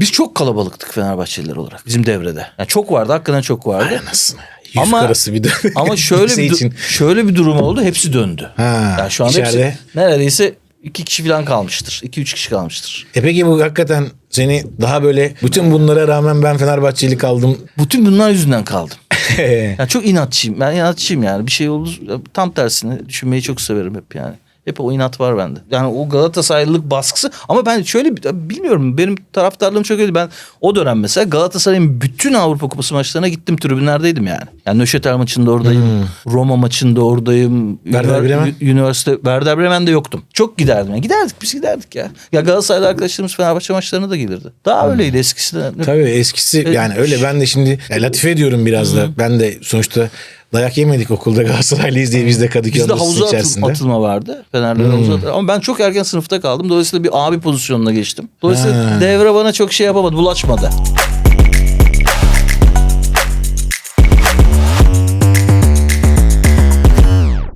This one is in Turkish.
Biz çok kalabalıktık Fenerbahçeliler olarak bizim devrede. Yani çok vardı hakikaten çok vardı. Anasını. Yüz Ama- karası bir de. Ama şöyle bir için. şöyle bir durum oldu. Hepsi döndü. Ha, yani şu anda içeride. hepsi neredeyse iki kişi falan kalmıştır. İki üç kişi kalmıştır. E peki bu hakikaten seni daha böyle bütün bunlara rağmen ben Fenerbahçeli kaldım. Bütün bunlar yüzünden kaldım. Yani çok inatçıyım. Ben inatçıyım yani. Bir şey olur tam tersini düşünmeyi çok severim hep yani. Hep o inat var bende. Yani o Galatasaraylılık baskısı ama ben şöyle bilmiyorum benim taraftarlığım çok öyle. Ben o dönem mesela Galatasaray'ın bütün Avrupa Kupası maçlarına gittim tribünlerdeydim yani. Yani Nöşetel maçında oradayım. Roma maçında oradayım. Werder Bremen? Üniversite Werder Bremen'de yoktum. Çok giderdim. Yani. Giderdik biz giderdik ya. Ya Galatasaraylı arkadaşlarımız Fenerbahçe maçlarına da gelirdi. Daha öyleydi eskisinden. Tabii eskisi E, yani öyle ben de şimdi ya, latife ediyorum biraz da. Ben de sonuçta dayak yemedik okulda Galatasaraylıyız diye biz de Kadıköy Bizde havuza atıl- içerisinde. atılma vardı. Fenerler havuza atılma. Ama ben çok erken sınıfta kaldım. Dolayısıyla bir abi pozisyonuna geçtim. Dolayısıyla Ha. devre bana çok şey yapamadı, bulaşmadı.